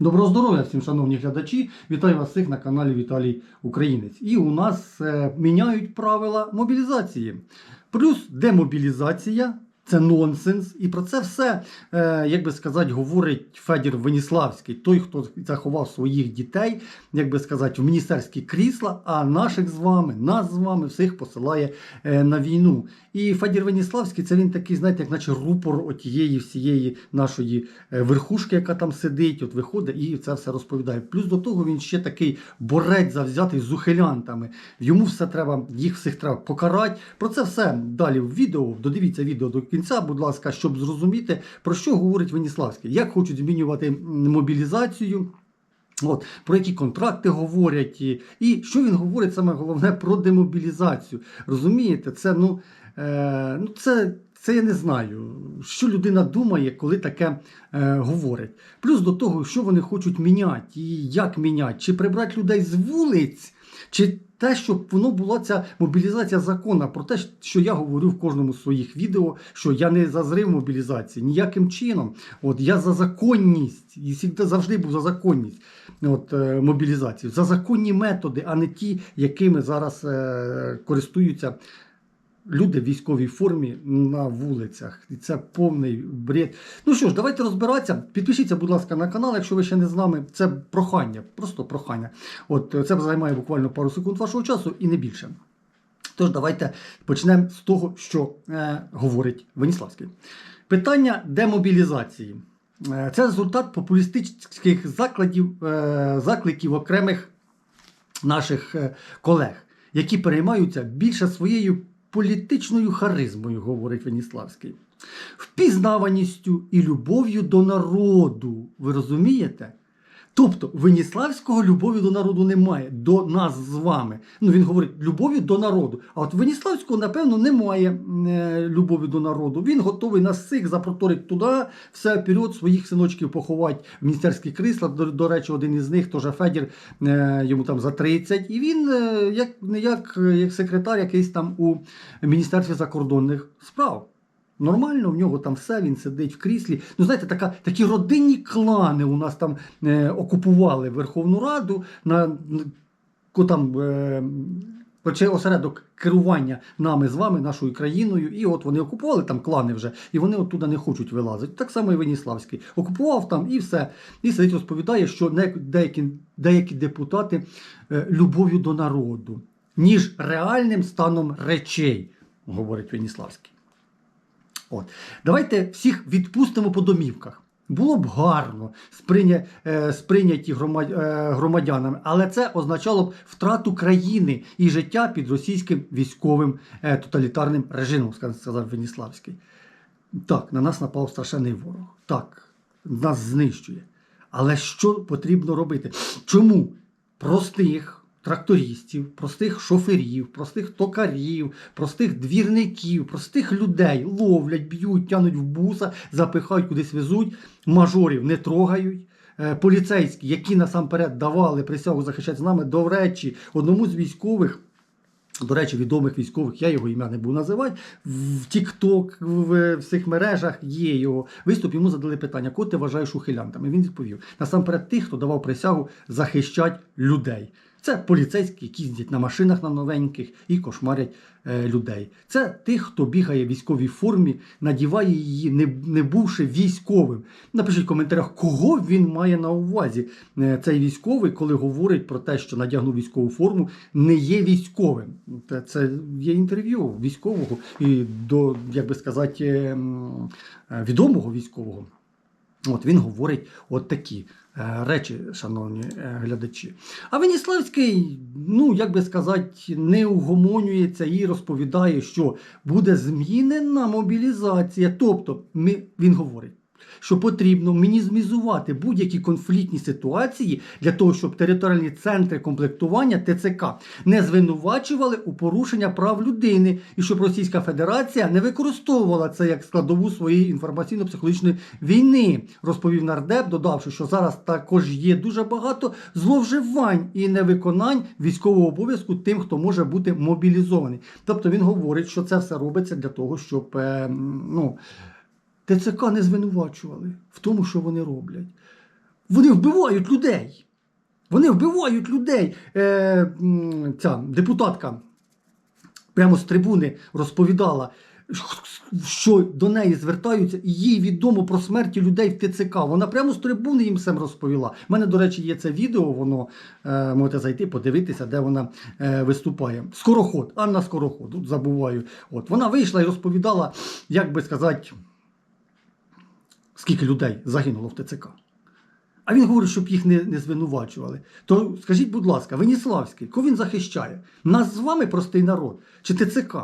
Доброго здоров'я всім, шановні глядачі! Вітаю вас всіх на каналі Віталій Українець. І у нас е, міняють правила мобілізації. Плюс демобілізація це нонсенс. І про це все, е, як би сказати, говорить Федір Веніславський, той, хто заховав своїх дітей, як би сказати, в міністерські крісла, а наших з вами, нас з вами всіх посилає е, на війну. І Федір Веніславський це він такий, знаєте, як наче рупор отієї всієї нашої е, верхушки, яка там сидить, от виходить і це все розповідає. Плюс до того він ще такий борець завзятий з ухилянтами. Йому все треба, їх всіх треба покарати. Про це все далі в відео. Додивіться відео до будь ласка, щоб зрозуміти, про що говорить Веніславський, як хочуть змінювати мобілізацію. От, про які контракти говорять, і, і що він говорить саме головне про демобілізацію. Розумієте, це ну, е, ну це, це я не знаю, що людина думає, коли таке е, говорить. Плюс до того, що вони хочуть міняти і як міняти, чи прибрати людей з вулиць, чи те, щоб воно була ця мобілізація закона про те, що я говорю в кожному з своїх відео, що я не за зрив мобілізації ніяким чином. От я за законність і завжди, був за законність от, е, мобілізації, за законні методи, а не ті, якими зараз е, користуються. Люди в військовій формі на вулицях. І це повний бред. Ну що ж, давайте розбиратися. Підпишіться, будь ласка, на канал, якщо ви ще не з нами. Це прохання, просто прохання. От е, це займає буквально пару секунд вашого часу і не більше. Тож давайте почнемо з того, що е, говорить Веніславський. Питання демобілізації. Е, це результат популістичних закладів, е, закликів окремих наших колег, які переймаються більше своєю політичною харизмою, говорить Веніславський, впізнаваністю і любов'ю до народу. Ви розумієте? Тобто Веніславського любові до народу немає, до нас з вами. Ну він говорить любові до народу. А от Веніславського, напевно, немає е, любові до народу. Він готовий нас всіх запроторить туди, все вперед своїх синочків поховати в міністерські крісла. До, до речі, один із них, теж Федір, е, йому там за 30. І він, е, як не як, як секретар, якийсь там у Міністерстві закордонних справ. Нормально, в нього там все, він сидить в кріслі. Ну, знаєте, така, такі родинні клани у нас там е, окупували Верховну Раду на ко там. Е, осередок керування нами з вами, нашою країною, і от вони окупували там клани вже, і вони оттуда не хочуть вилазити. Так само і Веніславський. Окупував там і все. І сидить, розповідає, що деякі, деякі депутати е, любов'ю до народу, ніж реальним станом речей, говорить Веніславський. От. Давайте всіх відпустимо по домівках. Було б гарно е, сприйняті е, громадянами, але це означало б втрату країни і життя під російським військовим е, тоталітарним режимом, сказав Веніславський. Так, на нас напав страшенний ворог. Так, нас знищує. Але що потрібно робити? Чому простих трактористів, простих шоферів, простих токарів, простих двірників, простих людей ловлять, б'ють, тянуть в буса, запихають кудись везуть, мажорів не трогають. Е, Поліцейські, які насамперед давали присягу захищати з нами, до речі, одному з військових до речі, відомих військових, я його ім'я не буду називати. В TikTok, в всіх мережах є його виступ. Йому задали питання, кого ти вважаєш ухилянтами? Він відповів: насамперед тих, хто давав присягу захищати людей. Це поліцейські, які їздять на машинах на новеньких і кошмарять е, людей. Це тих, хто бігає в військовій формі, надіває її, не, не бувши військовим. Напишіть в коментарях, кого він має на увазі. Е, цей військовий, коли говорить про те, що надягнув військову форму, не є військовим. Це, це є інтерв'ю військового і до, як би сказати, ем, е, відомого військового. От він говорить от такі е, речі, шановні е, глядачі. А Веніславський, ну як би сказати, не угомонюється і розповідає, що буде змінена мобілізація. Тобто, ми, він говорить. Що потрібно мінімізувати будь-які конфліктні ситуації для того, щоб територіальні центри комплектування ТЦК не звинувачували у порушення прав людини, і щоб Російська Федерація не використовувала це як складову своєї інформаційно-психологічної війни, розповів нардеп, додавши, що зараз також є дуже багато зловживань і невиконань військового обов'язку тим, хто може бути мобілізований. Тобто він говорить, що це все робиться для того, щоб е, ну. ТЦК не звинувачували в тому, що вони роблять. Вони вбивають людей. Вони вбивають людей. Е, ця депутатка прямо з трибуни розповідала, що до неї звертаються, і їй відомо про смерті людей в ТЦК. Вона прямо з трибуни їм всім розповіла. У мене, до речі, є це відео, воно е, можете зайти, подивитися, де вона е, виступає. Скороход, Анна Скороход, тут забуваю. От вона вийшла і розповідала, як би сказати, скільки людей загинуло в ТЦК. А він говорить, щоб їх не, не звинувачували. То скажіть, будь ласка, Веніславський, кого він захищає? Нас з вами простий народ чи ТЦК?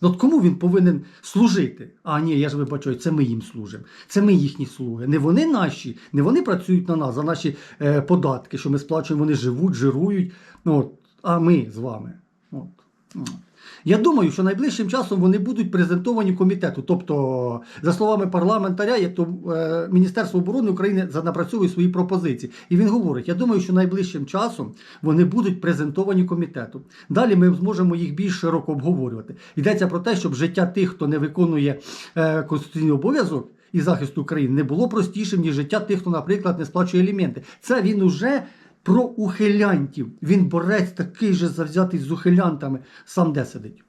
От кому він повинен служити? А ні, я ж вибачаю, це ми їм служимо. Це ми їхні слуги. Не вони наші, не вони працюють на нас за наші е, податки, що ми сплачуємо, вони живуть, жирують. Ну, от, а ми з вами. От. Я думаю, що найближчим часом вони будуть презентовані комітету. Тобто, за словами парламентаря, як то е, Міністерство оборони України за- напрацьовує свої пропозиції. І він говорить: я думаю, що найближчим часом вони будуть презентовані комітету. Далі ми зможемо їх більш широко обговорювати. Йдеться про те, щоб життя тих, хто не виконує е, конституційний обов'язок. І захисту України не було простішим, ніж життя тих, хто, наприклад, не сплачує аліменти. Це він уже про ухилянтів. Він борець такий же завзятий з ухилянтами. Сам де сидить?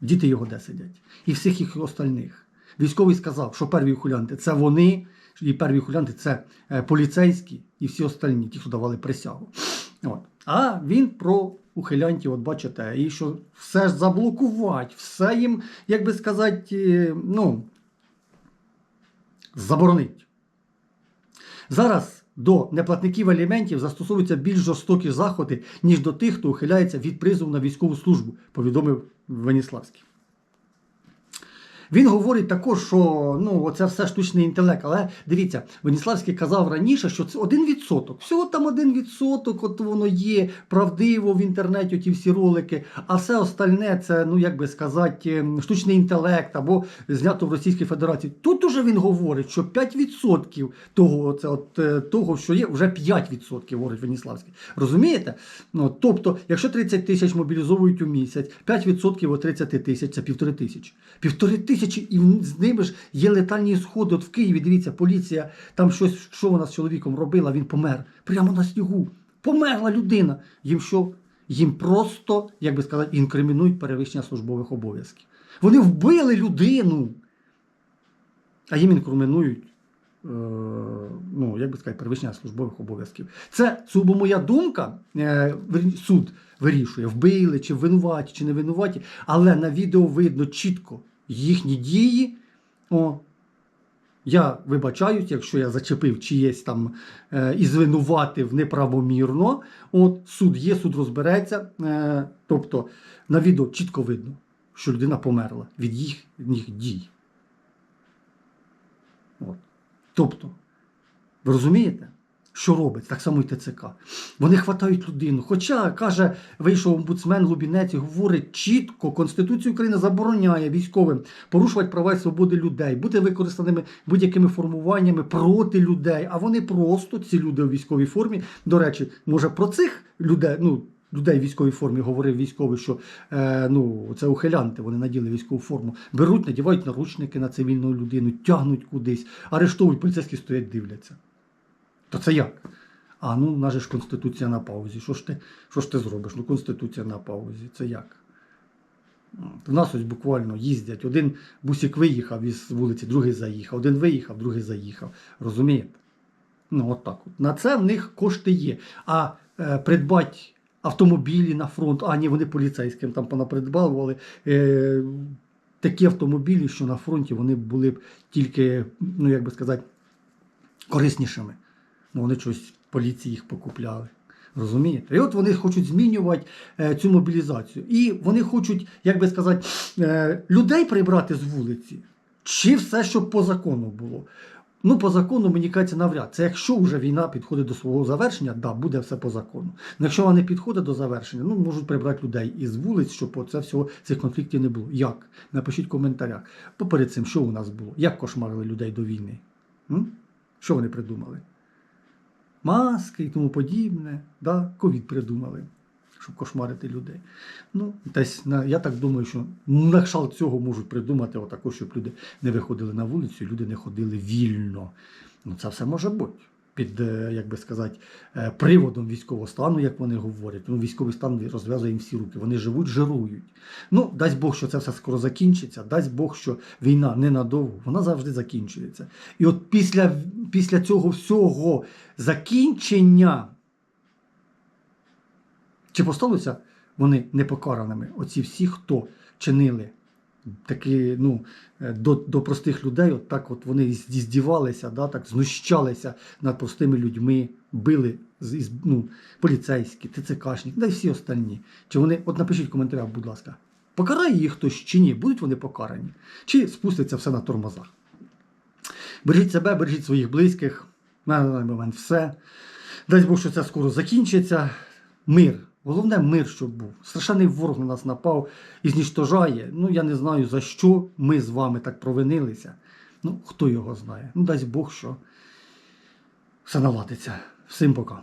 Діти його де сидять. І всіх їх остальних. Військовий сказав, що перві ухилянти це вони, і перві ухилянти це е, поліцейські і всі остальні, ті, хто давали присягу. От. А він про ухилянтів, от бачите, і що все заблокувати, все їм, як би сказати, е, ну, заборонить. Зараз до неплатників аліментів застосовуються більш жорстокі заходи, ніж до тих, хто ухиляється від призову на військову службу, повідомив Веніславський. Він говорить також, що ну, це все штучний інтелект. Але дивіться, Веніславський казав раніше, що це один відсоток. Всього там один відсоток, от воно є правдиво в інтернеті, ті всі ролики. А все остальне це, ну як би сказати, ем, штучний інтелект або знято в Російській Федерації. Тут уже він говорить, що 5% того, це от, е, того, що є, вже 5%, говорить Веніславський. Розумієте? Ну, тобто, якщо 30 тисяч мобілізовують у місяць, 5% від 30 тисяч це півтори тисячі. Півтори тисячі, і з ними ж є летальні сходи. От в Києві, дивіться, поліція там щось, що вона з чоловіком робила, він помер. Прямо на снігу. Померла людина. Їм що? Їм просто, як би сказати, інкримінують перевищення службових обов'язків. Вони вбили людину, а їм інкримінують. е, Ну, як би сказати, перевищення службових обов'язків. Це сугубо моя думка. е, Суд вирішує, вбили, чи винуваті, чи не винуваті, але на відео видно чітко їхні дії. О, я вибачаюсь, якщо я зачепив чиєсь там е, і звинуватив неправомірно. От суд є, суд розбереться. Е, тобто на відео чітко видно, що людина померла від їх, їх дій. От. Тобто, ви розумієте, що робить? Так само і ТЦК. Вони хватають людину. Хоча, каже, вийшов омбудсмен Лубінець і говорить чітко, Конституція України забороняє військовим порушувати права і свободи людей, бути використаними будь-якими формуваннями проти людей. А вони просто, ці люди у військовій формі, до речі, може про цих людей, ну. Людей в військовій формі говорив військовий, що е, ну, це ухилянти, вони наділи військову форму, беруть, надівають наручники на цивільну людину, тягнуть кудись, арештовують, поліцейські стоять, дивляться. То це як? А ну, же ж Конституція на паузі. Що ж ти, що ж ти зробиш? Ну, Конституція на паузі. Це як? У нас ось буквально їздять. Один бусик виїхав із вулиці, другий заїхав. Один виїхав, другий заїхав. Розумієте? Ну, от так. На це в них кошти є. А е, придбати автомобілі на фронт, а ні, вони поліцейським там понапридбавували. Е, такі автомобілі, що на фронті вони були б тільки, ну як би сказати, кориснішими. Ну, вони щось поліції їх покупляли. Розумієте? І от вони хочуть змінювати е, цю мобілізацію. І вони хочуть, як би сказати, е, людей прибрати з вулиці, чи все, щоб по закону було. Ну, по закону, мені кажеться, навряд. Це якщо вже війна підходить до свого завершення, да, буде все по закону. Ну, якщо вона не підходить до завершення, ну можуть прибрати людей із вулиць, щоб це всього цих конфліктів не було. Як? Напишіть в коментарях. Поперед цим, що у нас було? Як кошмарили людей до війни? М? Що вони придумали? Маски і тому подібне. Да? Ковід придумали, щоб кошмарити людей. Ну, десь на, я так думаю, що на кшталт цього можуть придумати отако, щоб люди не виходили на вулицю, люди не ходили вільно. Ну, це все може бути. Під, е, як би сказати, е, приводом військового стану, як вони говорять. Ну, військовий стан розв'язує їм всі руки. Вони живуть, жирують. Ну, дасть Бог, що це все скоро закінчиться, дасть Бог, що війна ненадовго, вона завжди закінчується. І от після, після цього всього закінчення, чи поставляться вони непокараними? Оці всі, хто чинили такі, ну, е, до, до простих людей, от так от вони здівалися, да, так знущалися над простими людьми, били ну, поліцейські, ТЦКшники, да й всі остальні. Чи вони, от напишіть в коментарях, будь ласка, покарає їх хтось чи ні, будуть вони покарані, чи спуститься все на тормозах. Бережіть себе, бережіть своїх близьких. На даний момент все. Дай Бог, що це скоро закінчиться. Мир. Головне мир, щоб був. Страшний ворог на нас напав і зніштожає. Ну, я не знаю, за що ми з вами так провинилися. Ну, хто його знає. Ну, дасть Бог, що все наладиться. Всім пока.